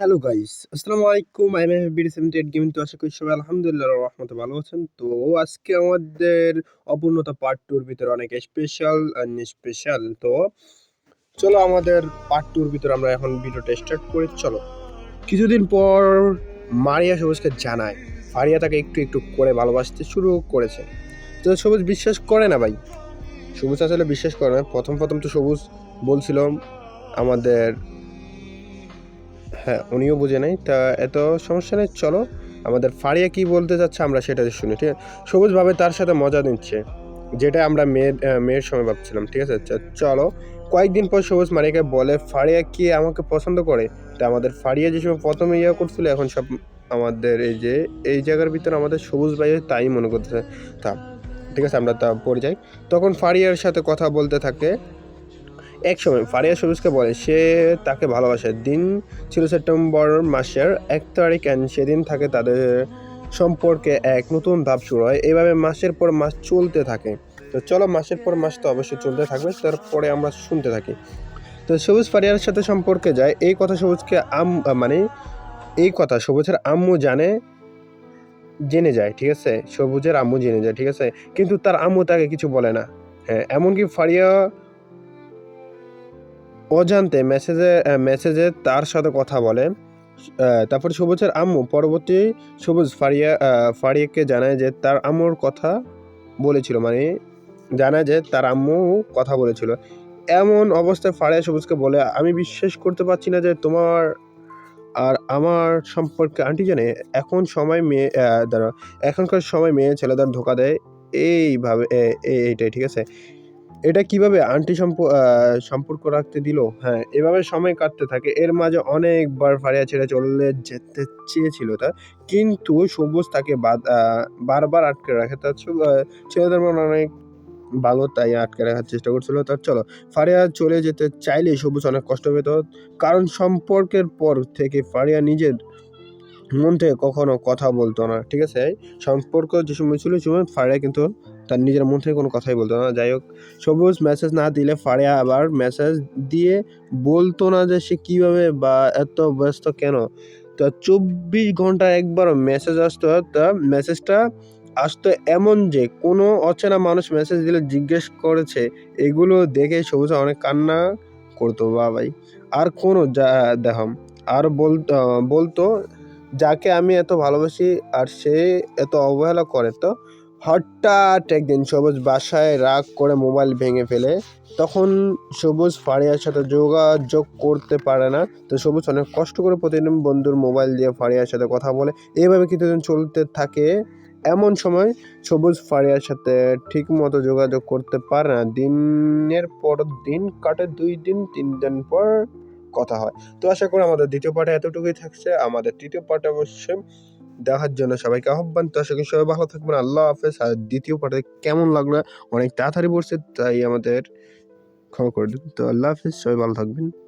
Hello guys আসসালামু আলাইকুম। I am BD seventy eight gaming তো আশা করি সবাই আলহামদুলিল্লাহ রহমতে ভালো আছেন। তো আজকে আমাদের অপূর্ণতা পার্ট টুর ভিতরে অনেক স্পেশাল স্পেশাল তো চলো আমাদের পার্ট টুর ভিতরে আমরা এখন ভিডিওটা স্টার্ট করি। চলো। কিছুদিন পর মারিয়া সবুজকে জানায় ফারিয়া তাকে একটু একটু করে ভালোবাসতে শুরু করেছে। তো সবুজ বিশ্বাস করে না ভাই? সবুজ আসলে বিশ্বাস করে না। প্রথম প্রথম তো সবুজ বলছিল আমাদের হ্যাঁ উনিও বুঝে নাই। তা এত সমস্যা নেই, চলো। আমাদের ফারিয়া কি বলতে যাচ্ছে আমরা সেটা শুনি, ঠিক আছে? সবুজভাবে তার সাথে মজা নিচ্ছে, যেটা আমরা মেয়ের মেয়ের সময় ভাবছিলাম, ঠিক আছে? চলো। কয়েকদিন পর সবুজ মারিয়াকে বলে, ফারিয়া কি আমাকে পছন্দ করে? তা আমাদের ফারিয়া যে সময় প্রথমে ইয়ে করছিল, এখন সব আমাদের এই যে, এই জায়গার ভিতরে আমাদের সবুজ ভাই তাই মনে করতেছে। তা, ঠিক আছে, আমরা তা পড়ে যাই। তখন ফারিয়ার সাথে কথা বলতে থাকে এক সময় ফারিয়া সবুজকে বলে, সে তাকে ভালোবাসে। দিন ছিল সেপ্টেম্বর মাসের এক তারিখ অ্যান্ড সেদিন থাকে তাদের সম্পর্কে এক নতুন ধাপ শুরু হয়। এইভাবে মাসের পর মাস চলতে থাকে। তো চলো মাসের পর মাস তো অবশ্যই চলতে থাকবে, তারপরে আমরা শুনতে থাকি। তো সবুজ ফারিয়ার সাথে সম্পর্কে যায়। এই কথা সবুজকে আম মানে এই কথা সবুজের আম্মু জানে, জেনে যায়, ঠিক আছে? সবুজের আম্মু জেনে যায়, ঠিক আছে? কিন্তু তার আম্মু তাকে কিছু বলে না। হ্যাঁ এমনকি ফারিয়া অজান্তে মেসেজে মেসেজে তার সাথে কথা বলে। তারপর সবুজের আম্মু পরবর্তী সবুজ ফারিয়া ফারিয়াকে জানায় যে তার আম্মুর কথা বলেছিল মানে জানায় যে তার আম্মু কথা বলেছিল। এমন অবস্থায় ফারিয়া সবুজকে বলে, আমি বিশ্বাস করতে পারছি না যে তোমার আর আমার সম্পর্কে, আন্টি জানে, এখন সময় মেয়ে দাঁড়াও এখনকার সময় মেয়ে ছেলেদের ধোকা দেয়। এইভাবে এইটাই, ঠিক আছে? এটা কীভাবে আন্টি সম্প- সম্পর্ক রাখতে দিল? হ্যাঁ এভাবে সময় কাটতে থাকে। এর মাঝে অনেকবার ফারিয়া ছেড়ে চলে যেতে চেয়েছিল তা। কিন্তু সবুজ তাকে বারবার আটকে রাখে। তার ছেলেদের মনে অনেক ভালো তাই আটকে রাখার চেষ্টা করছিল। তার চলো, ফারিয়া চলে যেতে চাইলে সবুজ অনেক কষ্ট পেত। কারণ সম্পর্কের পর থেকে ফারিয়া নিজের মন থেকে কখনো কথা বলতো না, ঠিক আছে? সম্পর্ক যে সময় ছিল সময় ফারিয়া কিন্তু তার নিজের মন থেকে কোনো কথাই বলতো না। যাই হোক, সবুজ মেসেজ না দিলে ফারিয়া আবার মেসেজ দিয়ে বলতো না যে সে কীভাবে বা এত ব্যস্ত কেন। তো চব্বিশ ঘণ্টা একবার মেসেজ আসতো, তা মেসেজটা আসতো এমন যে কোনো অচেনা মানুষ মেসেজ দিলে জিজ্ঞেস করেছে। এগুলো দেখে সবুজ অনেক কান্না করতো বা ভাই। আর কোনো যা, দেখাম। আর বলতো, যাকে আমি এত ভালোবাসি আর সে এত অবহেলা করে। তো হঠাৎ একদিন সবুজ বাসায় রাগ করে মোবাইল ভেঙে ফেলে। তখন সবুজ ফারিয়ার সাথে যোগাযোগ করতে পারে না। তো সবুজ অনেক কষ্ট করে প্রতিদিন বন্ধুর মোবাইল দিয়ে ফারিয়ার সাথে কথা বলে। এইভাবে কিছুদিন চলতে থাকে। এমন সময় সবুজ ফারিয়ার সাথে ঠিক মতো যোগাযোগ করতে পারে না। দিনের পর দিন কাটে, দুই দিন, তিন দিন পর কথা হয়। তো আশা করি আমাদের দ্বিতীয় পার্টে এতটুকুই থাকছে। আমাদের তৃতীয় পার্টে অবশ্যই দেখার জন্য সবাইকে আহ্বান। তো আশা করি সবাই ভালো থাকবেন। আল্লাহ হাফেজ। আর দ্বিতীয় পার্টে কেমন লাগল? অনেক তাড়াতাড়ি পড়ছে, তাই আমাদের ক্ষমা করে দিন। তো আল্লাহ হাফেজ। সবাই ভালো থাকবেন।